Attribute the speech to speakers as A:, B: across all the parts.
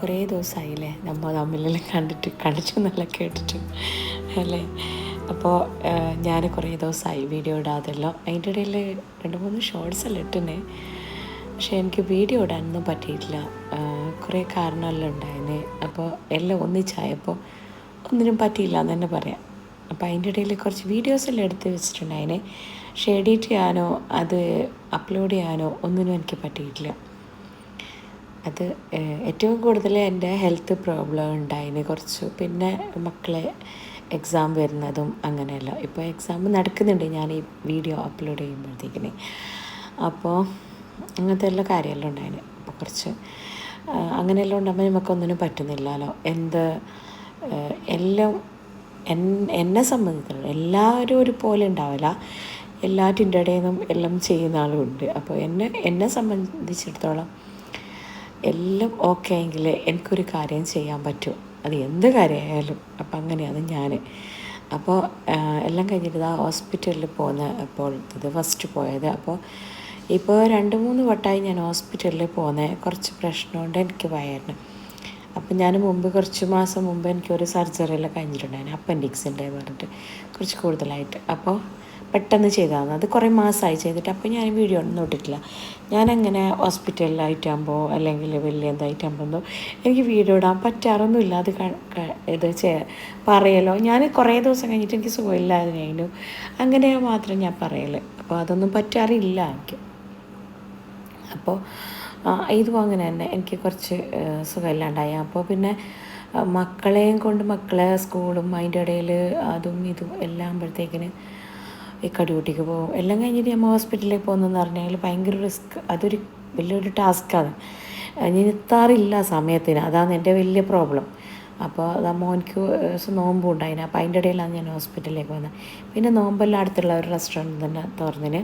A: കുറേ ദിവസമായില്ലേ നമ്മൾ തമ്മിലെല്ലാം കണ്ടിട്ട് കളിച്ചു നല്ല കേട്ടിട്ട് അല്ലേ? അപ്പോൾ ഞാൻ കുറേ ദിവസമായി വീഡിയോ ഇടാതെല്ലാം. അതിന്റെ ഇടയിൽ രണ്ട് മൂന്ന് ഷോർട്സ് എല്ലാം ഇട്ടിനെ. പക്ഷേ എനിക്ക് വീഡിയോ ഇടാനൊന്നും പറ്റിയിട്ടില്ല. കുറേ കാരണമെല്ലാം ഉണ്ടായിന്. അപ്പോൾ എല്ലാം ഒന്നിച്ചായപ്പോൾ ഒന്നിനും പറ്റിയില്ല എന്ന് തന്നെ പറയാം. അപ്പോൾ അതിന്റെ ഇടയിൽ കുറച്ച് വീഡിയോസ് എല്ലാം എടുത്ത് വെച്ചിട്ടുണ്ടായിന്. പക്ഷേ എഡിറ്റ് ചെയ്യാനോ അത് അപ്ലോഡ് ചെയ്യാനോ ഒന്നിനും എനിക്ക് പറ്റിയിട്ടില്ല. അത് ഏറ്റവും കൂടുതൽ എന്റെ ഹെൽത്ത് പ്രോബ്ലം ഉണ്ടായിന് കുറച്ച്. പിന്നെ മക്കളെ എക്സാം വരുന്നതും അങ്ങനെയല്ല. ഇപ്പോൾ എക്സാം നടക്കുന്നുണ്ട്. ഞാൻ ഈ വീഡിയോ അപ്ലോഡ് ചെയ്യുമ്പോഴത്തേക്കിന്. അപ്പോൾ അങ്ങനത്തെ എല്ലാ കാര്യമെല്ലാം ഉണ്ടായിന്. അപ്പോൾ കുറച്ച് അങ്ങനെയെല്ലാം ഉണ്ടാകുമ്പോൾ നമുക്കൊന്നിനും പറ്റുന്നില്ലല്ലോ. എന്ത് എല്ലാം എന്നെ സംബന്ധിച്ചിടത്തോളം എല്ലാവരും ഒരുപോലെ ഉണ്ടാവില്ല. എല്ലാറ്റിന്റെ ഇടയിൽ നിന്നും എല്ലാം ചെയ്യുന്ന ആളുമുണ്ട് അപ്പോൾ എന്നെ എന്നെ സംബന്ധിച്ചിടത്തോളം എല്ലാം ഓക്കെ എങ്കിൽ എനിക്കൊരു കാര്യം ചെയ്യാൻ പറ്റും. അത് എന്ത് കാര്യമായാലും. അപ്പം അങ്ങനെയാണ് ഞാൻ അപ്പോൾ എല്ലാം കഴിഞ്ഞിട്ട് ആ ഹോസ്പിറ്റലിൽ പോകുന്ന അപ്പോൾ ഇത് ഫസ്റ്റ് പോയത്. അപ്പോൾ ഇപ്പോൾ രണ്ട് മൂന്ന് വട്ടമായി ഞാൻ ഹോസ്പിറ്റലിൽ പോകുന്നത് കുറച്ച് പ്രശ്നമുണ്ട് എനിക്ക് വയറിന്. അപ്പം ഞാൻ മുമ്പ് കുറച്ച് മാസം മുമ്പ് എനിക്കൊരു സർജറിയെല്ലാം കഴിഞ്ഞിട്ടുണ്ടായിരുന്നു അപ്പൻഡിക്സിന്റെ പറഞ്ഞിട്ട്. കുറച്ച് കൂടുതലായിട്ട്. അപ്പോൾ പെട്ടെന്ന് ചെയ്തതാണ്. അത് കുറേ മാസമായി ചെയ്തിട്ട്. അപ്പോൾ ഞാൻ വീഡിയോ ഒന്നും ഇട്ടിട്ടില്ല ഞാനങ്ങനെ ഹോസ്പിറ്റലിലായിട്ടാകുമ്പോൾ അല്ലെങ്കിൽ വലിയ എന്തായിട്ടാകുമ്പോൾ എനിക്ക് വീഡിയോ ഇടാൻ പറ്റാറൊന്നുമില്ല. അത് ഇത് ചെയ പറയലോ. ഞാൻ കുറേ ദിവസം കഴിഞ്ഞിട്ട് എനിക്ക് സുഖമില്ലാതിനു അങ്ങനെ മാത്രം ഞാൻ പറയൽ. അപ്പോൾ അതൊന്നും പറ്റാറില്ല എനിക്ക്. അപ്പോൾ ഇതും അങ്ങനെ തന്നെ. എനിക്ക് കുറച്ച് സുഖമില്ലാണ്ടായി. അപ്പോൾ പിന്നെ മക്കളെയും കൊണ്ട് മക്കളെ സ്കൂളും അതിന്റെ ഇടയിൽ അതും ഇതും എല്ലാം ആകുമ്പോഴത്തേക്കിന് ഇക്ക ഡ്യൂട്ടിക്ക് പോകും. എല്ലാം കഴിഞ്ഞിട്ട് നമ്മൾ ഹോസ്പിറ്റലിൽ പോകുന്നതെന്ന് പറഞ്ഞാൽ ഭയങ്കര റിസ്ക് അതൊരു വലിയൊരു ടാസ്ക്കാണ് നിർത്താറില്ല സമയത്തിന്. അതാണ് എന്റെ വലിയ പ്രോബ്ലം അപ്പോൾ അതാ മോനിക്ക് നോമ്പും ഉണ്ടായിന്. അപ്പോൾ അതിന്റെ ഇടയിലാണ് ഞാൻ ഹോസ്പിറ്റലിലേക്ക് വന്നത്. പിന്നെ നോമ്പെല്ലാം അടുത്തുള്ള ഒരു റെസ്റ്റോറന്റ് തന്നെ തുറന്നിന്.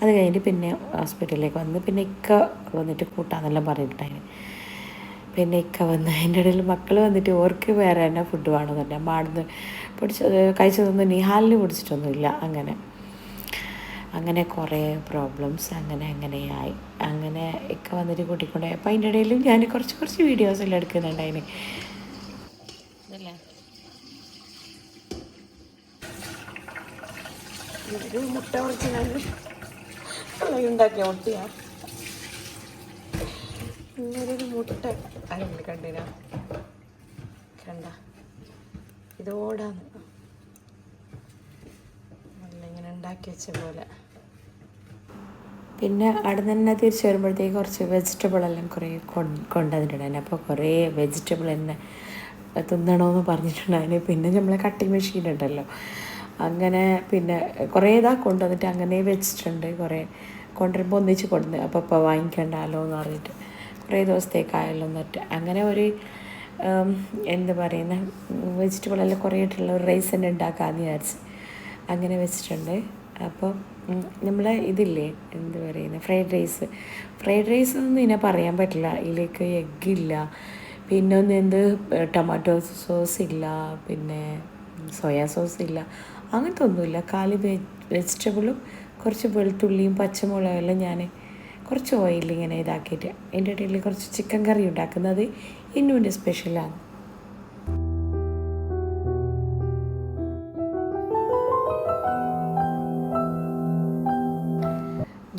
A: അത് കഴിഞ്ഞിട്ട് പിന്നെ ഹോസ്പിറ്റലിലേക്ക് വന്ന് പിന്നെ ഇക്ക വന്നിട്ട് കൂട്ടാന്നെല്ലാം പറഞ്ഞിട്ടുണ്ടായിന് പിന്നെ ഇക്ക വന്ന് അതിന്റെ ഇടയിൽ മക്കൾ വന്നിട്ട് ഓർക്ക് വേറെ തന്നെ ഫുഡ് വേണമെന്നുണ്ട് അമ്മ പിടിച്ചത് കഴിച്ചതൊന്നും നിഹാലിന് പിടിച്ചിട്ടൊന്നുമില്ല അങ്ങനെ. അങ്ങനെ കുറേ പ്രോബ്ലംസ് അങ്ങനെ അങ്ങനെയായി അങ്ങനെ ഒക്കെ വന്നിട്ട് കൂട്ടിക്കൊണ്ടേ അപ്പോൾ അതിന്റെ ഇടയിലും ഞാൻ കുറച്ച് കുറച്ച് വീഡിയോസ് എല്ലാം എടുക്കുന്നുണ്ടായിന്. അതിന് ഒരു മുട്ട കുറച്ച് ഉണ്ടാക്കിയ മുട്ടയാ. ഇങ്ങനൊരു മുട്ട. അല്ലെങ്കിൽ കണ്ടിനാ? കണ്ട? ഇതോടാന്ന് നല്ല ഇങ്ങനെ ഉണ്ടാക്കി വെച്ച പോലെ. പിന്നെ അവിടെ തന്നെ തിരിച്ച് വരുമ്പോഴത്തേക്ക് കുറച്ച് വെജിറ്റബിൾ എല്ലാം കുറേ കൊണ്ടുവന്നിട്ടുണ്ടായിരുന്നു. അപ്പോൾ കുറേ വെജിറ്റബിൾ തന്നെ തിന്നണമെന്ന് പറഞ്ഞിട്ടുണ്ടായിരുന്നു. പിന്നെ നമ്മളെ കട്ടിങ് മെഷീൻ ഉണ്ടല്ലോ. അങ്ങനെ പിന്നെ കുറേ ഇതാ കൊണ്ടുവന്നിട്ട് അങ്ങനെ വെച്ചിട്ടുണ്ട്. കുറേ കൊണ്ടുവരുമ്പോൾ ഒന്നിച്ച് കൊണ്ടുവന്ന് അപ്പോൾ ഇപ്പോൾ വാങ്ങിക്കണ്ടല്ലോ എന്ന് പറഞ്ഞിട്ട് കുറേ ദിവസത്തേക്കായല്ലോ എന്നിട്ട്. അങ്ങനെ ഒരു എന്ത് പറയുന്ന വെജിറ്റബിൾ എല്ലാം കുറേ ഇട്ടുള്ള ഒരു റൈസ് തന്നെ ഉണ്ടാക്കാമെന്ന് വിചാരിച്ച് അങ്ങനെ വെച്ചിട്ടുണ്ട്. അപ്പോൾ നമ്മളെ ഇതില്ലേ എന്ത് പറയുന്നത് ഫ്രൈഡ് റൈസ് ഫ്രൈഡ് റൈസ് ഒന്നും ഇതിനെ പറയാൻ പറ്റില്ല. ഇതിലേക്ക് എഗ്ഗില്ല പിന്നെ ഒന്ന് എന്ത് ടൊമാറ്റോ സോസ് ഇല്ല. പിന്നെ സോയാ സോസ് ഇല്ല. അങ്ങനത്തെ ഒന്നുമില്ല. കാലി വെജിറ്റബിളും കുറച്ച് വെളുത്തുള്ളിയും പച്ചമുളകും എല്ലാം ഞാൻ കുറച്ച് ഓയിൽ ഇങ്ങനെ ഇതാക്കിയിട്ട് എന്റെ ഇടയിൽ കുറച്ച് ചിക്കൻ കറി ഉണ്ടാക്കുന്നത് ഇന്നുവിന്റെ സ്പെഷ്യലാണ്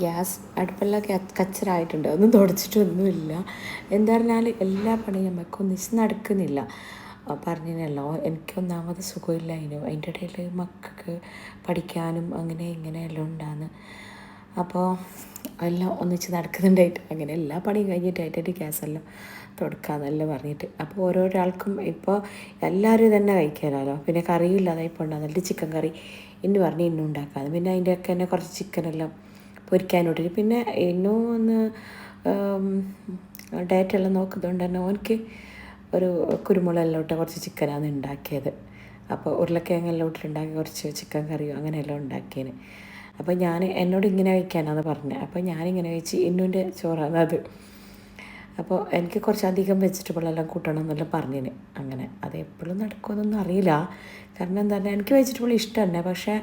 A: ഗ്യാസ് അടുപ്പെല്ലാം കച്ചറായിട്ടുണ്ട്. ഒന്നും തുടച്ചിട്ടൊന്നുമില്ല. എന്താ പറഞ്ഞാൽ എല്ലാ പണിയും നമുക്ക് ഒന്നിച്ച് നടക്കുന്നില്ല. പറഞ്ഞല്ലോ എനിക്ക് ഒന്നാമത് സുഖമില്ലായിരുന്നു അതിന്റെ ഇടയിൽ മക്കൾക്ക് പഠിക്കാനും അങ്ങനെ ഇങ്ങനെ എല്ലാം ഉണ്ടാന്ന്. അപ്പോൾ എല്ലാം ഒന്നിച്ച് നടക്കുന്നുണ്ടായിട്ട് അങ്ങനെ എല്ലാ പണിയും കഴിഞ്ഞിട്ടായിട്ട് ഗ്യാസെല്ലാം തുടക്കാന്നെല്ലാം പറഞ്ഞിട്ട്. അപ്പോൾ ഓരോരാൾക്കും ഇപ്പോൾ എല്ലാവരും തന്നെ കഴിക്കാനല്ലോ പിന്നെ കറിയില്ലാതെ ഇപ്പോൾ ഉണ്ടാകുന്നില്ല ചിക്കൻ കറി എന്ന് പറഞ്ഞ് ഇന്നും പിന്നെ അതിന്റെയൊക്കെ തന്നെ കുറച്ച് ചിക്കനെല്ലാം പൊരിക്കാനോട്ടിട്ട്. പിന്നെ എന്നോ ഒന്ന് ഡയറ്റ് എല്ലാം നോക്കുന്നതുകൊണ്ട് തന്നെ ഓനിക്ക് ഒരു കുരുമുളകെല്ലാം ഇട്ട് കുറച്ച് ചിക്കനാണ് ഉണ്ടാക്കിയത് അപ്പോൾ ഉരുളക്കിഴങ്ങെല്ലാം ഇട്ടിട്ടുണ്ടാക്കി കുറച്ച് ചിക്കൻ കറിയോ അങ്ങനെയെല്ലാം ഉണ്ടാക്കിയേന് അപ്പോൾ ഞാൻ എന്നോട് ഇങ്ങനെ കഴിക്കാനാണ് പറഞ്ഞത് അപ്പോൾ ഞാനിങ്ങനെ കഴിച്ച് ഇന്നുവിന്റെ ചോറാണ് അത്. അപ്പോൾ എനിക്ക് കുറച്ചധികം വെജിറ്റബിൾ എല്ലാം കൂട്ടണം എന്നെല്ലാം പറഞ്ഞിന്. അങ്ങനെ. അത് എപ്പോഴും നടക്കുമെന്നൊന്നും അറിയില്ല. കാരണം എന്താ എനിക്ക് വെജിറ്റബിൾ ഇഷ്ടം തന്നെ. പക്ഷേ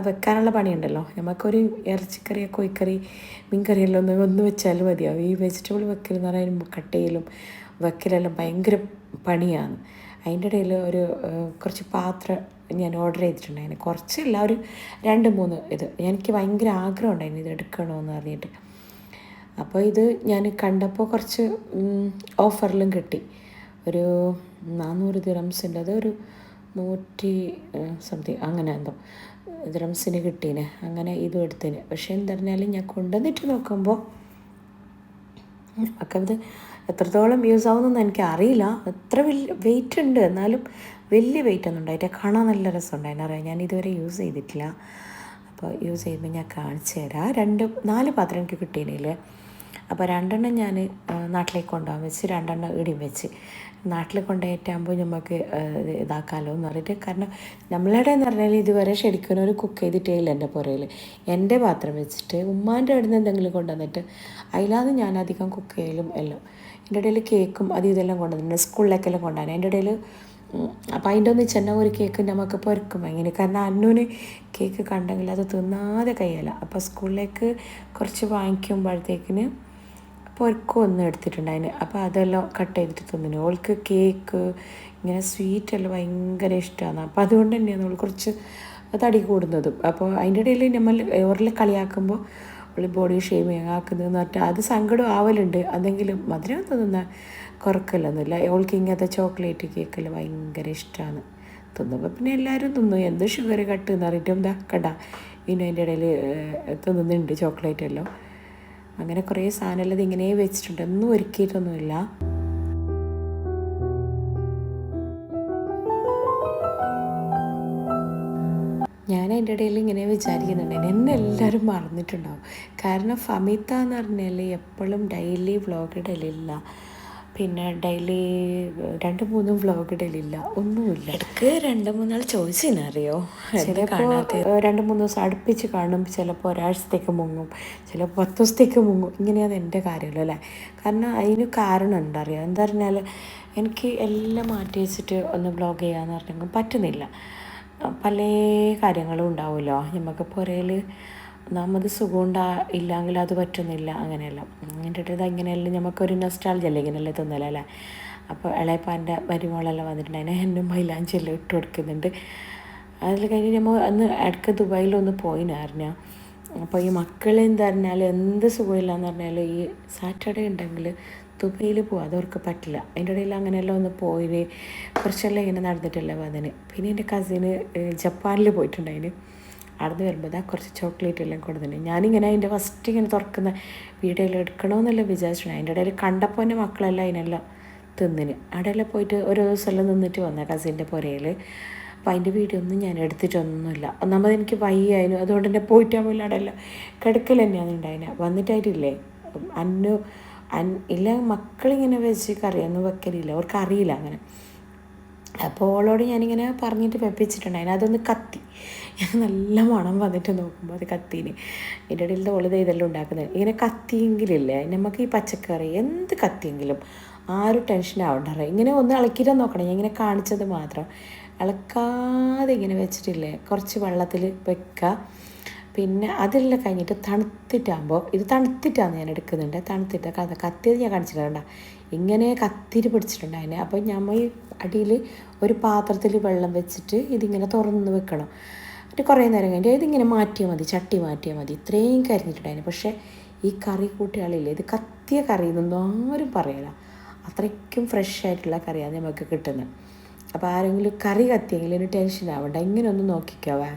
A: വെക്കാനുള്ള പണിയുണ്ടല്ലോ. നമുക്കൊരു ഇറച്ചിക്കറി കോഴിക്കറി മീൻകറിയെല്ലാം ഒന്ന് ഒന്ന് വെച്ചാൽ മതിയാവും ഈ വെജിറ്റബിൾ വെക്കലെന്ന് എന്ന് കട്ട് കട്ടയിലും വെക്കലെല്ലാം ഭയങ്കര പണിയാണ്. അതിന്റെ ഇടയിൽ ഒരു കുറച്ച് പാത്രം ഞാൻ ഓർഡർ ചെയ്തിട്ടുണ്ടായിരുന്നു. കുറച്ചില്ല ഒരു രണ്ട് മൂന്ന് ഇത്. എനിക്ക് ഭയങ്കര ആഗ്രഹം ഉണ്ടായിരുന്നു ഇത് എടുക്കണമെന്ന് പറഞ്ഞിട്ട്. അപ്പോൾ ഇത് ഞാൻ കണ്ടപ്പോൾ കുറച്ച് ഓഫറിലും കിട്ടി. ഒരു നാനൂറ് ദിറംസിന്റെ അത് ഒരു നൂറ്റി സംതിങ് അങ്ങനെ എന്തോ ഡ്രംസിന് കിട്ടീന് അങ്ങനെ ഇതും എടുത്തിന്. പക്ഷേ എന്താ പറഞ്ഞാലും ഞാൻ കൊണ്ടുവന്നിട്ട് നോക്കുമ്പോൾ ഇത് എത്രത്തോളം യൂസ് ആവുന്നെന്ന് എനിക്ക് അറിയില്ല. എത്ര വലിയ വെയിറ്റ് ഉണ്ട് എന്നാലും വലിയ വെയിറ്റ് ഒന്നും ഉണ്ടായിട്ട് കാണാൻ നല്ല രസമുണ്ടായിരുന്നു അറിയാം ഞാൻ ഇതുവരെ യൂസ് ചെയ്തിട്ടില്ല. അപ്പോൾ യൂസ് ചെയ്യുമ്പോൾ ഞാൻ കാണിച്ചു തരാം. രണ്ട് നാല് പാത്രം എനിക്ക് കിട്ടിയില്ലേ അപ്പോൾ രണ്ടെണ്ണം ഞാൻ നാട്ടിലേക്ക് കൊണ്ടുപോകാൻ വെച്ച് രണ്ടെണ്ണം ഇടിയും വെച്ച്. നാട്ടിൽ കൊണ്ടുപോയിട്ടാകുമ്പോൾ നമുക്ക് ഇത് ഇതാക്കാമല്ലോ എന്ന് പറഞ്ഞിട്ട് കാരണം നമ്മളുടെ എന്ന് പറഞ്ഞാൽ ഇതുവരെ ശരിക്കും ഒരു കുക്ക് ചെയ്തിട്ടേ ഇല്ല എന്റെ പുറയിൽ എന്റെ പാത്രം വെച്ചിട്ട് ഉമ്മാന്റെ അടുത്ത് നിന്ന് എന്തെങ്കിലും കൊണ്ടുവന്നിട്ട് അതിലാണ് ഞാൻ അധികം കുക്ക് ചെയ്യലും എല്ലാം. എന്റെ ഇടയിൽ കേക്കും അത് ഇതെല്ലാം കൊണ്ടുവന്നിട്ടുണ്ട്. സ്കൂളിലേക്കെല്ലാം കൊണ്ടുവന്നു എന്റെ ഇടയിൽ അപ്പം അതിന്റെ ഒന്ന് ചെന്ന ഒരു കേക്ക് നമുക്ക് പൊരുക്കും എങ്ങനെ? കാരണം അന്നൂന് കേക്ക് കണ്ടെങ്കിൽ അത് തിന്നാതെ കഴിയല അപ്പോൾ സ്കൂളിലേക്ക് കുറച്ച് വാങ്ങിക്കുമ്പോഴത്തേക്കിന് പൊരക്കും ഒന്നും എടുത്തിട്ടുണ്ടായിന്. അപ്പോൾ അതെല്ലാം കട്ട് ചെയ്തിട്ട് തിന്നിന്. ഓൾക്ക് കേക്ക് ഇങ്ങനെ സ്വീറ്റ് എല്ലാം ഭയങ്കര ഇഷ്ടമാണ് അപ്പോൾ അതുകൊണ്ട് തന്നെയാണ് അവൾ കുറച്ച് തടി കൂടുന്നതും. അപ്പോൾ അതിന്റെ ഇടയിൽ നമ്മൾ ഓറിൽ കളിയാക്കുമ്പോൾ അവൾ ബോഡി ഷേമിങ് ആക്കുന്നതെന്ന് പറഞ്ഞാൽ അത് സങ്കടം ആവലുണ്ട്. അതെങ്കിലും മധുരം തിന്നുന്ന കുറക്കല്ലൊന്നുമില്ല അവൾക്ക് ഇങ്ങനത്തെ ചോക്ലേറ്റ് കേക്കെല്ലാം ഭയങ്കര ഇഷ്ടമാണ് തിന്നുമ്പോൾ പിന്നെ എല്ലാവരും തിന്നു. എന്ത് ഷുഗർ കട്ട് എന്ന് പറഞ്ഞിട്ടും ഇതാ പിന്നെ അതിന്റെ ഇടയിൽ തിന്നുന്നുണ്ട് ചോക്ലേറ്റ് എല്ലാം. അങ്ങനെ കുറേ സാധനമെല്ലാം ഇതിങ്ങനെ വെച്ചിട്ടുണ്ട്. ഒന്നും ഒരുക്കിയിട്ടൊന്നുമില്ല. ഞാൻ അതിന്റെ ഇടയിൽ ഇങ്ങനെ വിചാരിക്കുന്നുണ്ട്. എന്നെ എല്ലാവരും മറന്നിട്ടുണ്ടാവും. കാരണം ഫമിത എന്ന് പറഞ്ഞാൽ എപ്പോഴും ഡെയിലി വ്ളോഗ് ഇടലില്ല. പിന്നെ ഡെയിലി രണ്ട് മൂന്നും വ്ളോഗ് ഇടലില്ല. ഒന്നുമില്ല. ഇടയ്ക്ക് രണ്ട് മൂന്നാൾ ചോദിച്ചറിയോ ചിലപ്പോൾ രണ്ട് മൂന്ന് ദിവസം അടുപ്പിച്ച് കാണും. ചിലപ്പോൾ ഒരാഴ്ചത്തേക്ക് മുങ്ങും. ചിലപ്പോൾ പത്ത് ദിവസത്തേക്ക് മുങ്ങും. ഇങ്ങനെയാണ് എന്റെ കാര്യമല്ലോ അല്ലേ? കാരണം അതിന് കാരണം ഉണ്ടറിയാം എന്താ പറഞ്ഞാൽ എനിക്ക് എല്ലാം മാറ്റി വെച്ചിട്ട് ഒന്ന് വ്ളോഗ് ചെയ്യാന്ന് പറഞ്ഞെങ്കിൽ പറ്റുന്നില്ല. പല കാര്യങ്ങളും ഉണ്ടാവുമല്ലോ. നമുക്ക് പുരയിൽ ഒന്നാമത് ഉണ്ടാ ഇല്ലെങ്കിൽ അത് പറ്റുന്നില്ല അങ്ങനെയല്ല. എന്നിട്ട് ഇത് അങ്ങനെയല്ല നമുക്കൊരു നൊസ്റ്റാൾജി ഇങ്ങനെയല്ലേ തിന്നലല്ലേ അപ്പോൾ ഇളയപ്പാന്റെ മരുമോളെല്ലാം വന്നിട്ടുണ്ടായിരുന്നു എന്നും മൈലാഞ്ചെല്ലാം ഇട്ട് കൊടുക്കുന്നുണ്ട്. അതിൽ കഴിഞ്ഞ് നമ്മൾ അന്ന് ഇടയ്ക്ക് ദുബായിലൊന്ന് പോയിനായിരുന്നു അപ്പോൾ ഈ മക്കൾ എന്താ പറഞ്ഞാൽ എന്ത് സുഖമില്ലാന്ന് പറഞ്ഞാൽ ഈ സാറ്റർഡേ ഉണ്ടെങ്കിൽ ദുബൈയിൽ പോകും അതവർക്ക് പറ്റില്ല. അതിന്റെ ഇടയിൽ അങ്ങനെയെല്ലാം ഒന്ന് പോയിന്. കുറച്ചെല്ലാം ഇങ്ങനെ നടന്നിട്ടല്ലേ വന്നതിന് പിന്നെ എന്റെ കസിന് ജപ്പാനിൽ പോയിട്ടുണ്ടായിന് അവിടെ വരുമ്പോൾ കുറച്ച് ചോക്ലേറ്റ് എല്ലാം കൊടുത്തിട്ടുണ്ട്. ഞാനിങ്ങനെ അതിന്റെ ഫസ്റ്റ് ഇങ്ങനെ തുറക്കുന്ന വീഡിയോയിൽ എടുക്കണമെന്നല്ല വിചാരിച്ചിട്ടുണ്ട്. അതിന്റെ ഇടയിൽ കണ്ടപ്പോൾ എന്റെ മക്കളെല്ലാം അതിനെല്ലാം തിന്നിന്. അവിടെയെല്ലാം പോയിട്ട് ഓരോ ദിവസമെല്ലാം നിന്നിട്ട് വന്ന കസിന്റെ പുരയിൽ അപ്പോൾ അതിന്റെ വീഡിയോ ഒന്നും ഞാൻ എടുത്തിട്ടൊന്നുമില്ല. ഒന്നാമത് എനിക്ക് വയ്യായിരുന്നു. അതുകൊണ്ട് തന്നെ പോയിട്ടാൽ പോലും അവിടെയല്ല കിടക്കൽ തന്നെയാണ് ഉണ്ടായിന് വന്നിട്ടായിട്ടില്ലേ അന്നു അൻ ഇല്ല മക്കളിങ്ങനെ വെച്ച് കറിയൊന്നും വെക്കലില്ല. അവർക്ക് അറിയില്ല അങ്ങനെ. അപ്പോൾ ഓളോട് ഞാനിങ്ങനെ പറഞ്ഞിട്ട് വെപ്പിച്ചിട്ടുണ്ടായിരുന്നു. അതൊന്ന് കത്തി. നല്ല മണം വന്നിട്ട് നോക്കുമ്പോൾ അത് കത്തീന് എന്റെ ഇടയിൽ തോളത് ഇതെല്ലാം ഉണ്ടാക്കുന്നത് ഇങ്ങനെ കത്തിയെങ്കിലില്ലേ നമുക്ക് ഈ പച്ചക്കറി എന്ത് കത്തിയെങ്കിലും ആരും ടെൻഷൻ ആവണ്ടറേ ഇങ്ങനെ ഒന്ന് ഇളക്കിയിട്ട് നോക്കണം. ഞാൻ ഇങ്ങനെ കാണിച്ചത് മാത്രം. ഇളക്കാതെ ഇങ്ങനെ വെച്ചിട്ടില്ലേ കുറച്ച് വെള്ളത്തിൽ വെക്കുക പിന്നെ അതെല്ലാം കഴിഞ്ഞിട്ട് തണുത്തിട്ടാകുമ്പോൾ ഇത് തണുത്തിട്ടാണ് ഞാൻ എടുക്കുന്നുണ്ട്. തണുത്തിട്ട് കഥ കത്തിയത് ഞാൻ കാണിച്ചിട്ടുണ്ട് ഇങ്ങനെ കത്തിരി പിടിച്ചിട്ടുണ്ട് അതിനെ. അപ്പോൾ നമ്മൾ ഈ അടിയിൽ ഒരു പാത്രത്തിൽ വെള്ളം വെച്ചിട്ട് ഇതിങ്ങനെ തുറന്ന് വെക്കണം. എന്നിട്ട് കുറേ നേരം കഴിഞ്ഞിട്ട് ഇതിങ്ങനെ മാറ്റിയാൽ മതി ചട്ടി മാറ്റിയാൽ മതി. ഇത്രയും കരിഞ്ഞിട്ടുണ്ടായിരുന്നു. പക്ഷേ ഈ കറി കൂട്ടിയാളില്ലേ ഇത് കത്തിയ കറി എന്നൊന്നും ആരും പറയില്ല അത്രയ്ക്കും ഫ്രഷ് ആയിട്ടുള്ള കറിയാണ് നമുക്ക് കിട്ടുന്നത്. അപ്പോൾ ആരെങ്കിലും കറി കത്തിയെങ്കിൽ ഒരു ടെൻഷൻ ആവണ്ട. ഇങ്ങനെ ഒന്ന് നോക്കിക്കാവേ.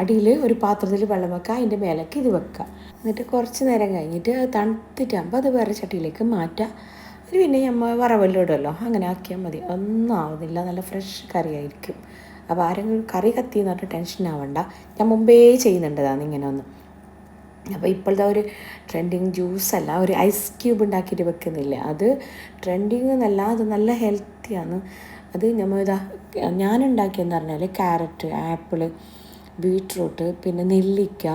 A: അടിയിൽ ഒരു പാത്രത്തിൽ വെള്ളം വെക്കുക അതിന്റെ മേലേക്ക് ഇത് വെക്കുക എന്നിട്ട് കുറച്ച് നേരം കഴിഞ്ഞിട്ട് തണുത്തിട്ടാകുമ്പോൾ അത് വേറെ ചട്ടിയിലേക്ക് മാറ്റുക അത് പിന്നെ നമ്മൾ വറവെല്ലാം ഇടുമല്ലോ അങ്ങനെ ആക്കിയാൽ മതി. ഒന്നും ആവുന്നില്ല. നല്ല ഫ്രഷ് കറി ആയിരിക്കും അപ്പോൾ ആരെങ്കിലും കറി കത്തി എന്ന് പറഞ്ഞിട്ട് ടെൻഷൻ ആവണ്ട. ഞാൻ മുമ്പേ ചെയ്യുന്നുണ്ടതാണ് ഇങ്ങനെ ഒന്ന്. അപ്പോൾ ഇപ്പോഴത്തെ ഒരു ട്രെൻഡിങ് ജ്യൂസല്ല ഒരു ഐസ് ക്യൂബ് ഉണ്ടാക്കിയിട്ട് വെക്കുന്നില്ല? അത് ട്രെൻഡിങ് എന്നല്ല അത് നല്ല ഹെൽത്തിയാണ് അത് നമ്മൾ ഇതാ ഞാനുണ്ടാക്കിയെന്ന് പറഞ്ഞാൽ ക്യാരറ്റ് ആപ്പിൾ ബീട്രൂട്ട് പിന്നെ നെല്ലിക്ക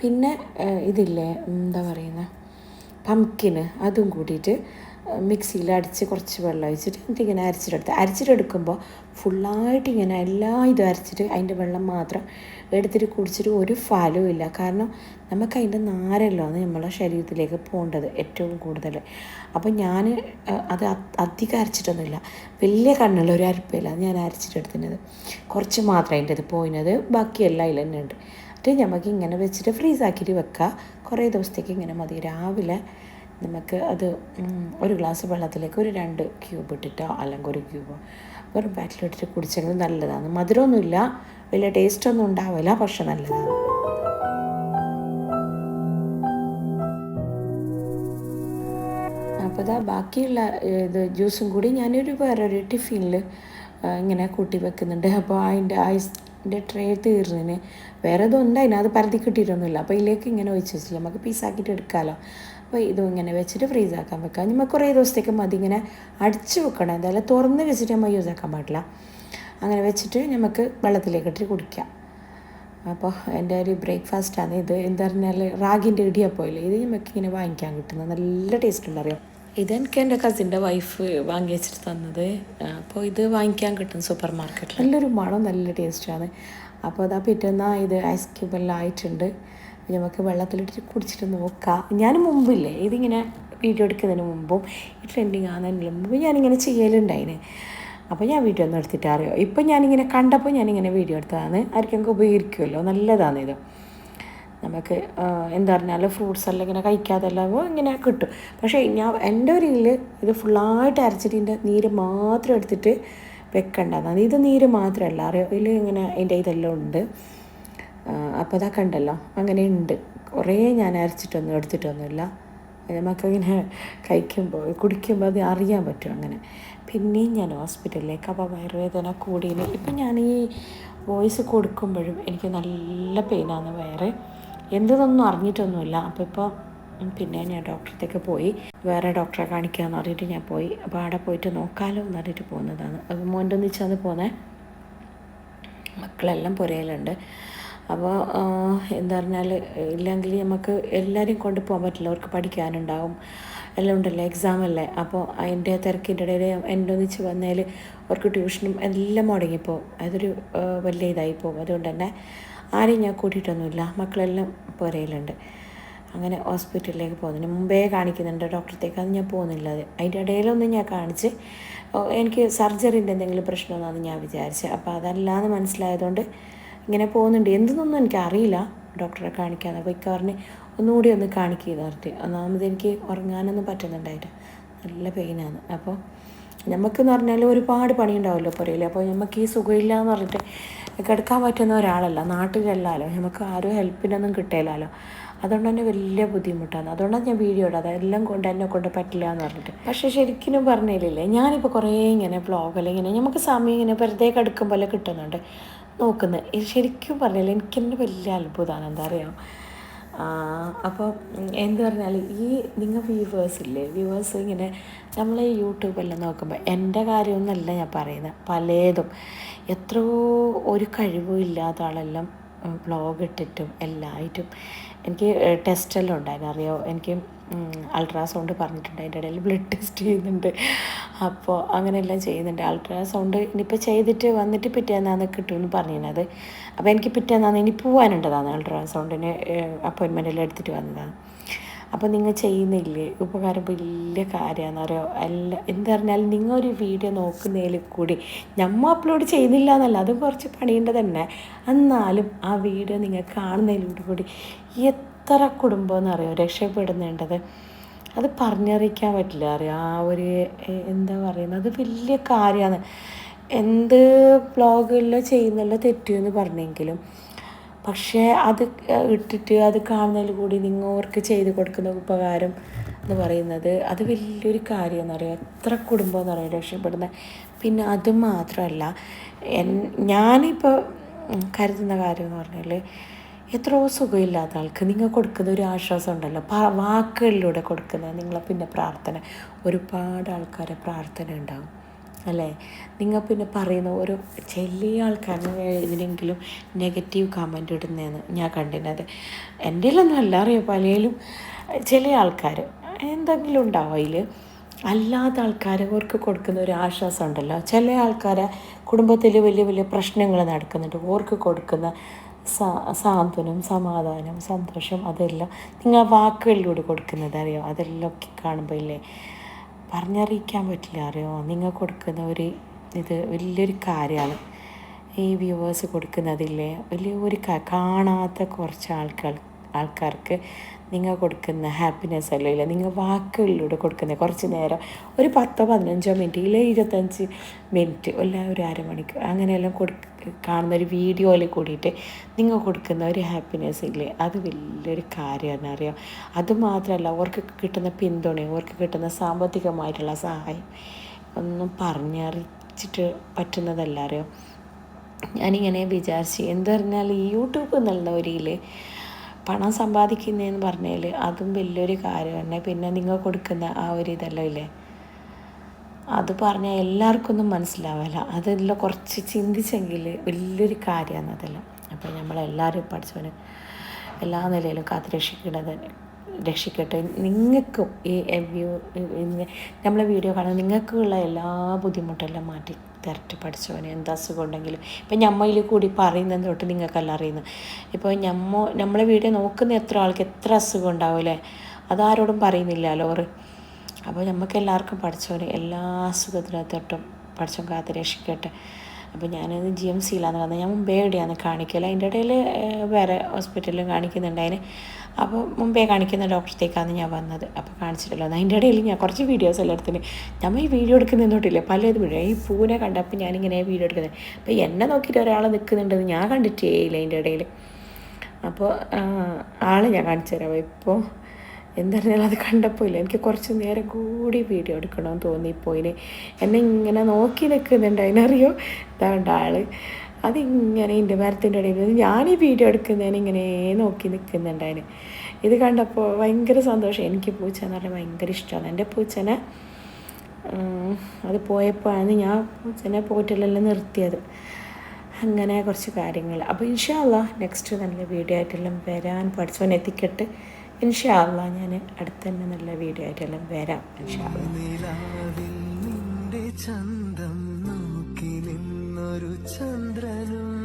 A: പിന്നെ ഇതില്ലേ എന്താ പറയുന്നത് പംകിന് അതും കൂട്ടിയിട്ട് മിക്സിയിൽ അടിച്ച് കുറച്ച് വെള്ളം ഒഴിച്ചിട്ട് എന്നിട്ട് ഇങ്ങനെ അരച്ചിട്ടെടുത്ത്. അരച്ചിട്ടെടുക്കുമ്പോൾ ഫുള്ളായിട്ട് ഇങ്ങനെ എല്ലാ ഇതും അരച്ചിട്ട് അതിന്റെ വെള്ളം മാത്രം എടുത്തിട്ട് കുടിച്ചിട്ട് ഒരു ഫലവും ഇല്ല. കാരണം നമുക്ക് അതിന്റെ നാരല്ലോ ആണ് നമ്മളെ ശരീരത്തിലേക്ക് പോകേണ്ടത് ഏറ്റവും കൂടുതൽ. അപ്പോൾ ഞാൻ അത് അധികം അരച്ചിട്ടൊന്നുമില്ല. വലിയ കണ്ണുള്ള ഒരു അരപ്പില്ല ഞാൻ അരച്ചിട്ടെടുത്തിനത് കുറച്ച് മാത്രം അതിന്റെ ഇത് പോയിനത്. ബാക്കിയെല്ലാം അതിൽ തന്നെ ഉണ്ട്. എന്നിട്ട് നമുക്ക് ഇങ്ങനെ വെച്ചിട്ട് ഫ്രീസാക്കിയിട്ട് വെക്കുക കുറേ ദിവസത്തേക്ക് ഇങ്ങനെ മതി. രാവിലെ നമുക്ക് അത് ഒരു ഗ്ലാസ് വെള്ളത്തിലേക്ക് ഒരു രണ്ട് ക്യൂബ് ഇട്ടിട്ടോ അല്ലെങ്കിൽ ഒരു ക്യൂബ് വെറും ബാറ്റിലിട്ടിട്ട് കുടിച്ചെങ്കിൽ നല്ലതാണ്. മധുരമൊന്നുമില്ല വലിയ ടേസ്റ്റൊന്നും ഉണ്ടാവില്ല പക്ഷെ നല്ലതാണ്. അപ്പോൾ ഇതാ ബാക്കിയുള്ള ഇത് ജ്യൂസും കൂടി ഞാനൊരു വേറൊരു ടിഫിനിൽ ഇങ്ങനെ കൂട്ടി വെക്കുന്നുണ്ട്. അപ്പോൾ അതിന്റെ ഐസിന്റെ ട്രേ തീർന്നതിന് വേറെ ഇതൊന്നും അതിനകത്ത് പരത്തി കിട്ടിയിട്ടൊന്നുമില്ല. അപ്പോൾ ഇതിലേക്ക് ഇങ്ങനെ ഒഴിച്ചു വെച്ചില്ല നമുക്ക് പീസാക്കിയിട്ട് എടുക്കാമല്ലോ അപ്പോൾ ഇതും ഇങ്ങനെ വെച്ചിട്ട് ഫ്രീസ് ആക്കാൻ വെക്കാം നമ്മൾ കുറേ ദിവസത്തേക്ക് മതി ഇങ്ങനെ അടിച്ച് വെക്കണം. എന്തായാലും തുറന്ന് വെച്ചിട്ട് നമ്മൾ യൂസ് ആക്കാൻ പാടില്ല. അങ്ങനെ വെച്ചിട്ട് നമുക്ക് വെള്ളത്തിലേക്ക് ഇട്ടിട്ട് കുടിക്കാം. അപ്പോൾ എന്റെ ഒരു ബ്രേക്ക്ഫാസ്റ്റാണ് ഇത്. എന്താ പറഞ്ഞാൽ റാഗിന്റെ ഇടിയപ്പോയില്ലേ? ഇത് നമുക്ക് ഇങ്ങനെ വാങ്ങിക്കാൻ കിട്ടുന്നത് നല്ല ടേസ്റ്റ് ഉണ്ടറിയാം? ഇതെനിക്ക് എന്റെ കസിന്റെ വൈഫ് വാങ്ങി വെച്ചിട്ട് തന്നത്. അപ്പോൾ ഇത് വാങ്ങിക്കാൻ കിട്ടും സൂപ്പർ മാർക്കറ്റിൽ നല്ലൊരു മണം നല്ല ടേസ്റ്റാണ് അപ്പോൾ അതാ പിറ്റേന്നാ ഇത് ഐസ് ക്യൂബെല്ലാം ആയിട്ടുണ്ട്. നമുക്ക് വെള്ളത്തിലിട്ട് കുടിച്ചിട്ട് നോക്കാം. ഞാൻ മുമ്പില്ലേ? ഇതിങ്ങനെ വീഡിയോ എടുക്കുന്നതിന് മുമ്പും ഈ ട്രെൻഡിങ് ആകുന്നതിന് മുമ്പ് ഞാനിങ്ങനെ ചെയ്യലുണ്ടായിന്. അപ്പോൾ ഞാൻ വീഡിയോ ഒന്നും എടുത്തിട്ട് അറിയോ? ഇപ്പം ഞാനിങ്ങനെ കണ്ടപ്പോൾ ഞാനിങ്ങനെ വീഡിയോ എടുത്തതാണ്. ആർക്കെങ്കിലും ഉപകരിക്കുമല്ലോ? നല്ലതാണ് ഇത്. നമുക്ക് എന്താ പറഞ്ഞാൽ ഫ്രൂട്ട്സ് എല്ലാം ഇങ്ങനെ കഴിക്കാതെല്ലാം ഇങ്ങനെ കിട്ടും. പക്ഷേ ഞാൻ എന്റെ ഒരു ഇതിൽ ഇത് ഫുള്ളായിട്ട് അരച്ചിട്ട് ഇതിന്റെ നീര് മാത്രം എടുത്തിട്ട് വെക്കേണ്ടതാണ് ഇത് നീര് മാത്രമല്ല. അറിയോ? ഇതിൽ ഇങ്ങനെ അതിന്റെ ഇതെല്ലാം ഉണ്ട്. അപ്പോൾ അതാ കണ്ടല്ലോ. അങ്ങനെ ഉണ്ട്. കുറേ ഞാൻ അരച്ചിട്ടൊന്നും എടുത്തിട്ടൊന്നുമില്ല. നമുക്കങ്ങനെ കഴിക്കുമ്പോൾ കുടിക്കുമ്പോൾ അത് അറിയാൻ പറ്റും അങ്ങനെ. പിന്നെയും ഞാൻ ഹോസ്പിറ്റലിലേക്ക് അപ്പോൾ വയറുവേദന കൂടിയതിന് ഇപ്പം ഞാൻ ഈ വോയിസ് കൊടുക്കുമ്പോഴും എനിക്ക് നല്ല പെയിനാണ് വയറ്. എന്തെന്നൊന്നും അറിഞ്ഞിട്ടൊന്നുമില്ല. അപ്പോൾ ഇപ്പോൾ പിന്നെ ഞാൻ ഡോക്ടറത്തേക്ക് പോയി. വേറെ ഡോക്ടറെ കാണിക്കാമെന്ന് പറഞ്ഞിട്ട് ഞാൻ പോയി. അപ്പോൾ അവിടെ പോയിട്ട് നോക്കാമല്ലോ എന്ന് പറഞ്ഞിട്ട് പോകുന്നതാണ്. അപ്പോൾ മോന്റെ ഒന്നിച്ചാണ് പോകുന്നത് മക്കളെല്ലാം പുരയിലുണ്ട്. അപ്പോൾ എന്താ പറഞ്ഞാൽ ഇല്ലെങ്കിൽ നമുക്ക് എല്ലാവരെയും കൊണ്ട് പോകാൻ പറ്റില്ല. അവർക്ക് പഠിക്കാനുണ്ടാവും. എല്ലാം ഉണ്ടല്ലോ എക്സാം അല്ലേ? അപ്പോൾ അതിന്റെ തിരക്കിന്റെ ഇടയിൽ എന്റെ ഒന്നിച്ച് വന്നാൽ അവർക്ക് ട്യൂഷനും എല്ലാം മുടങ്ങിപ്പോവും. അതൊരു വലിയ ഇതായി പോകും അതുകൊണ്ട് തന്നെ ആരെയും ഞാൻ കൂട്ടിയിട്ടൊന്നുമില്ല. മക്കളെല്ലാം പുരയിലുണ്ട്. അങ്ങനെ ഹോസ്പിറ്റലിലേക്ക് പോകുന്നതിന് മുമ്പേ കാണിക്കുന്നുണ്ട് ഡോക്ടറത്തേക്ക് അത് ഞാൻ പോകുന്നില്ല. അത് അതിന്റെ ഇടയിലൊന്നും ഞാൻ കാണിച്ച് എനിക്ക് സർജറിന്റെ എന്തെങ്കിലും പ്രശ്നമെന്നാണ് ഞാൻ വിചാരിച്ചത് അപ്പോൾ അതല്ലാന്ന് മനസ്സിലായതുകൊണ്ട് ഇങ്ങനെ പോകുന്നുണ്ട്. എന്തെന്നൊന്നും എനിക്കറിയില്ല. ഡോക്ടറെ കാണിക്കാൻ അപ്പോൾ ഇക്ക ഒന്നുകൂടി ഒന്ന് കാണിക്കുക നിർത്തി ഒന്നാമത് എനിക്ക് ഉറങ്ങാനൊന്നും പറ്റുന്നുണ്ടായിട്ട് നല്ല പെയിനാണ് അപ്പോൾ നമുക്കെന്ന് പറഞ്ഞാൽ ഒരുപാട് പണി പണിയുണ്ടാവുമല്ലോ പുരയിൽ അപ്പോൾ നമുക്ക് ഈ സുഖമില്ല എന്ന് പറഞ്ഞിട്ട് കിടക്കാൻ പറ്റുന്ന ഒരാളല്ല. നാട്ടിലല്ലാലോ. നമുക്ക് ആരും ഹെൽപ്പിനൊന്നും കിട്ടിയില്ലല്ലോ അതുകൊണ്ട് തന്നെ വലിയ ബുദ്ധിമുട്ടാണ്. അതുകൊണ്ടാണ് ഞാൻ വീഡിയോ ഇടാതെ അതെല്ലാം കൊണ്ട് എന്നെ കൊണ്ട് പറ്റില്ല എന്ന് പറഞ്ഞിട്ട്. പക്ഷേ ശരിക്കും പറഞ്ഞില്ലേ? ഞാനിപ്പോൾ കുറേ ഇങ്ങനെ ബ്ലോഗ് അല്ലെങ്കിൽ ഇങ്ങനെ നമുക്ക് സമയം ഇങ്ങനെ വെറുതെ കിടക്കുമ്പോൾ കിട്ടുന്നുണ്ട്. നോക്കുന്നത്. ശരിക്കും പറഞ്ഞാൽ എനിക്ക് തന്നെ വലിയ അത്ഭുതമാണ് എന്താ പറയുക അപ്പോൾ എന്ത് പറഞ്ഞാൽ ഈ നിങ്ങൾ വ്യൂവേഴ്സ് ഇല്ലേ? വ്യൂവേഴ്സ് ഇങ്ങനെ നമ്മൾ ഈ യൂട്യൂബെല്ലാം നോക്കുമ്പോൾ എന്റെ കാര്യമൊന്നുമല്ല ഞാൻ പറയുന്നത് പലതും. എത്രയോ ഒരു കഴിവും ഇല്ലാത്ത ആളെല്ലാം വ്ളോഗ് ഇട്ടിട്ടും എല്ലായിട്ടും എനിക്ക് ടെസ്റ്റെല്ലാം ഉണ്ടായിരുന്നു. അറിയാമോ എനിക്ക് അൾട്രാസൗണ്ട് പറഞ്ഞിട്ടുണ്ട്. അതിന്റെ ഇടയിൽ ബ്ലഡ് ടെസ്റ്റ് ചെയ്യുന്നുണ്ട്. അപ്പോൾ അങ്ങനെയെല്ലാം ചെയ്യുന്നുണ്ട്. അൾട്രാസൗണ്ട് ഇനിയിപ്പോൾ ചെയ്തിട്ട് വന്നിട്ട് പിറ്റേന്നാന്ന് കിട്ടുമെന്ന് പറഞ്ഞിരുന്നത്. അപ്പോൾ എനിക്ക് പിറ്റേന്നാന്ന് ഇനി പോകാനുണ്ടതാണ് അൾട്രാസൗണ്ടിന് അപ്പോയിൻമെന്റെല്ലാം എടുത്തിട്ട് വന്നതാണ്. അപ്പോൾ നിങ്ങൾ ചെയ്യുന്നില്ലേ? ഉപകാരം വലിയ കാര്യമാണെന്ന് അറിയോ എല്ലാ എന്താ പറഞ്ഞാൽ നിങ്ങൾ ഒരു വീഡിയോ നോക്കുന്നതിൽ കൂടി നമ്മൾ അപ്ലോഡ് ചെയ്യുന്നില്ല എന്നല്ല അത് കുറച്ച് പണിയേണ്ടത് തന്നെ. എന്നാലും ആ വീഡിയോ നിങ്ങൾ കാണുന്നതിലൂടെ കൂടി എത്ര കുടുംബം എന്നറിയോ രക്ഷപ്പെടുന്നുണ്ടത്. അത് പറഞ്ഞറിയിക്കാൻ പറ്റില്ല. അറിയാം? ആ ഒരു എന്താ പറയുന്നത് അത് വലിയ കാര്യമാണ്. എന്ത് വ്ളോഗെല്ലാം ചെയ്യുന്നല്ലോ തെറ്റുമെന്ന് പറഞ്ഞെങ്കിലും. പക്ഷേ അത് ഇട്ടിട്ട് അത് കാണുന്നതിൽ കൂടി നിങ്ങൾക്ക് ചെയ്ത് കൊടുക്കുന്ന ഉപകാരം എന്ന് പറയുന്നത് അത് വലിയൊരു കാര്യമെന്ന് അറിയാം എത്ര കുടുംബം എന്ന് പറയാം രക്ഷപ്പെടുന്ന? പിന്നെ അത് മാത്രമല്ല ഞാനിപ്പോൾ കരുതുന്ന കാര്യം എന്ന് പറഞ്ഞാൽ എത്രയോ സുഖമില്ലാത്ത ആൾക്ക് നിങ്ങൾ കൊടുക്കുന്ന ഒരു ആശ്വാസം ഉണ്ടല്ലോ. വാക്കുകളിലൂടെ കൊടുക്കുന്ന നിങ്ങളെ പിന്നെ പ്രാർത്ഥന. ഒരുപാട് ആൾക്കാരെ പ്രാർത്ഥന ഉണ്ടാവും. അല്ലേ? നിങ്ങൾ പിന്നെ പറയുന്ന ഒരു ചെല്ലിയ ആൾക്കാരാണ് ഇതിനെങ്കിലും നെഗറ്റീവ് കമന്റ് ഇടുന്നതെന്ന് ഞാൻ കണ്ടിരുന്നത് എന്റെ അല്ല അറിയാം? പലയിലും ചില ആൾക്കാർ എന്തെങ്കിലും ഉണ്ടാവും അതിൽ അല്ലാത്ത ആൾക്കാരവർക്ക് കൊടുക്കുന്ന ഒരു ആശ്വാസം ഉണ്ടല്ലോ. ചില ആൾക്കാരെ കുടുംബത്തിൽ വലിയ വലിയ പ്രശ്നങ്ങൾ നടക്കുന്നുണ്ട്. ഓർക്ക് കൊടുക്കുന്ന സാന്ത്വനം സമാധാനം സന്തോഷം അതെല്ലാം നിങ്ങൾ വാക്കുകളിലൂടെ കൊടുക്കുന്നത് അറിയോ? അതെല്ലാം ഒക്കെ കാണുമ്പോൾ ഇല്ലേ? പറഞ്ഞറിയിക്കാൻ പറ്റില്ല അറിയോ? നിങ്ങൾ കൊടുക്കുന്ന ഒരു ഇത് വലിയൊരു കാര്യമാണ്. ഈ വ്യൂവേഴ്സ് കൊടുക്കുന്നതില്ലേ? വലിയ ഒരു കാണാത്ത കുറച്ച് ആൾക്കാർ ആൾക്കാർക്ക് നിങ്ങൾ കൊടുക്കുന്ന ഹാപ്പിനെസ് അല്ലേ? ഇല്ല നിങ്ങൾ വാക്കുകളിലൂടെ കൊടുക്കുന്ന കുറച്ച് നേരം ഒരു പത്തോ പതിനഞ്ചോ മിനിറ്റ് ഇല്ല ഇരുപത്തഞ്ച് മിനിറ്റ് അല്ല ഒരു അരമണിക്കൂർ അങ്ങനെയെല്ലാം കൊടുക്ക കാണുന്ന ഒരു വീഡിയോയിൽ കൂടിയിട്ട് നിങ്ങൾ കൊടുക്കുന്ന ഒരു ഹാപ്പിനെസ് ഇല്ലേ? അത് വലിയൊരു കാര്യമാണ് അറിയാം. അതുമാത്രമല്ല അവർക്ക് കിട്ടുന്ന പിന്തുണ അവർക്ക് കിട്ടുന്ന സാമ്പത്തികമായിട്ടുള്ള സഹായം ഒന്നും പറഞ്ഞറിയിച്ചിട്ട് പറ്റുന്നതല്ല അറിയാം. ഞാനിങ്ങനെ വിചാരിച്ച് എന്ത് പറഞ്ഞാൽ ഈ യൂട്യൂബ് എന്നുള്ള ഒരിയിൽ പണം സമ്പാദിക്കുന്നതെന്ന് പറഞ്ഞാൽ അതും വലിയൊരു കാര്യം തന്നെ പിന്നെ നിങ്ങൾ കൊടുക്കുന്ന ആ ഒരു ഇതെല്ലാം ഇല്ലേ? അത് പറഞ്ഞാൽ എല്ലാവർക്കും ഒന്നും മനസ്സിലാവില്ല അതെല്ലാം കുറച്ച് ചിന്തിച്ചെങ്കിൽ വലിയൊരു കാര്യമാണ് അതെല്ലാം. അപ്പോൾ നമ്മളെല്ലാവരും പഠിച്ചവന് എല്ലാ നിലയിലും കാത്ത് രക്ഷിക്കേണ്ടത് രക്ഷിക്കട്ടെ. നിങ്ങൾക്കും ഈ വ്യൂ നമ്മളെ വീഡിയോ കാണാൻ നിങ്ങൾക്കുള്ള എല്ലാ ബുദ്ധിമുട്ടെല്ലാം മാറ്റി. തരട്ടെ പഠിച്ചവന് എന്ത് അസുഖം ഉണ്ടെങ്കിലും. ഇപ്പം ഞമ്മയിൽ കൂടി പറയുന്നത് തൊട്ട് നിങ്ങൾക്കെല്ലാം അറിയുന്നു ഇപ്പോൾ ഞമ്മ നമ്മളെ വീഡിയോ നോക്കുന്ന എത്ര ആൾക്ക് എത്ര അസുഖം ഉണ്ടാവില്ലേ അതാരോടും പറയുന്നില്ലല്ലോ അവർ. അപ്പോൾ നമുക്ക് എല്ലാവർക്കും പഠിച്ചവന് എല്ലാ അസുഖത്തിനും തൊട്ടും പഠിച്ചവൻ കാത്ത് രക്ഷിക്കട്ടെ. അപ്പോൾ ഞാനത് ജി എം സിയിലാണ് വന്നത് ഞാൻ മുമ്പേ എവിടെയാണ് കാണിക്കൽ. അതിന്റെ ഇടയിൽ വേറെ ഹോസ്പിറ്റലിലും കാണിക്കുന്നുണ്ട് അതിന് അപ്പോൾ മുമ്പേ കാണിക്കുന്ന ഡോക്ടറത്തേക്കാണ് ഞാൻ വന്നത്. അപ്പോൾ കാണിച്ചിട്ടല്ലോ അതിന്റെ ഇടയിൽ ഞാൻ കുറച്ച് വീഡിയോസ് എല്ലായിടത്തിന് നമ്മൾ ഈ വീഡിയോ എടുക്കുന്നതൊട്ടില്ലേ പലതും വീഡിയോ ഈ പൂനെ കണ്ടപ്പോൾ ഞാനിങ്ങനെ വീഡിയോ എടുക്കുന്നത്. അപ്പോൾ എന്നെ നോക്കിയിട്ട് ഒരാൾ നിൽക്കുന്നുണ്ടെന്ന് ഞാൻ കണ്ടിട്ടേ ഇല്ല അതിന്റെ ഇടയിൽ. അപ്പോൾ ആളെ ഞാൻ കാണിച്ചു തരാം. ഇപ്പോൾ എന്തായിരുന്നാലും അത് കണ്ടപ്പോൾ ഇല്ല. എനിക്ക് കുറച്ച് നേരം കൂടി വീഡിയോ എടുക്കണമെന്ന് തോന്നിപ്പോയിന്. എന്നെ ഇങ്ങനെ നോക്കി നിൽക്കുന്നുണ്ട്. അതിനറിയോ? ഇതാണ്ട് ആൾ. അതിങ്ങനെ എന്റെ മരത്തിന്റെ ഇടയിൽ ഞാൻ ഈ വീഡിയോ എടുക്കുന്നതിന് ഇങ്ങനെ നോക്കി നിൽക്കുന്നുണ്ടായിന്. ഇത് കണ്ടപ്പോൾ ഭയങ്കര സന്തോഷം. എനിക്ക് പൂച്ച എന്ന് പറഞ്ഞാൽ ഭയങ്കര ഇഷ്ടമാണ്. എന്റെ പൂച്ചനെ അത് പോയപ്പോഴാണ് ഞാൻ പൂച്ചനെ പോറ്റലെല്ലാം നിർത്തിയത്. അങ്ങനെ കുറച്ച് കാര്യങ്ങൾ. അപ്പോൾ ഇൻഷാല്ല നെക്സ്റ്റ് നല്ല വീഡിയോ ആയിട്ടെല്ലാം വരാൻ പഠിച്ചവൻ എത്തിക്കട്ടെ. ഇൻഷാല്ല ഞാൻ അടുത്ത തന്നെ നല്ല വീഡിയോ ആയിട്ടെല്ലാം വരാം. ഇൻഷാല്ല
B: നിന്നൊരു ചന്ദ്രനും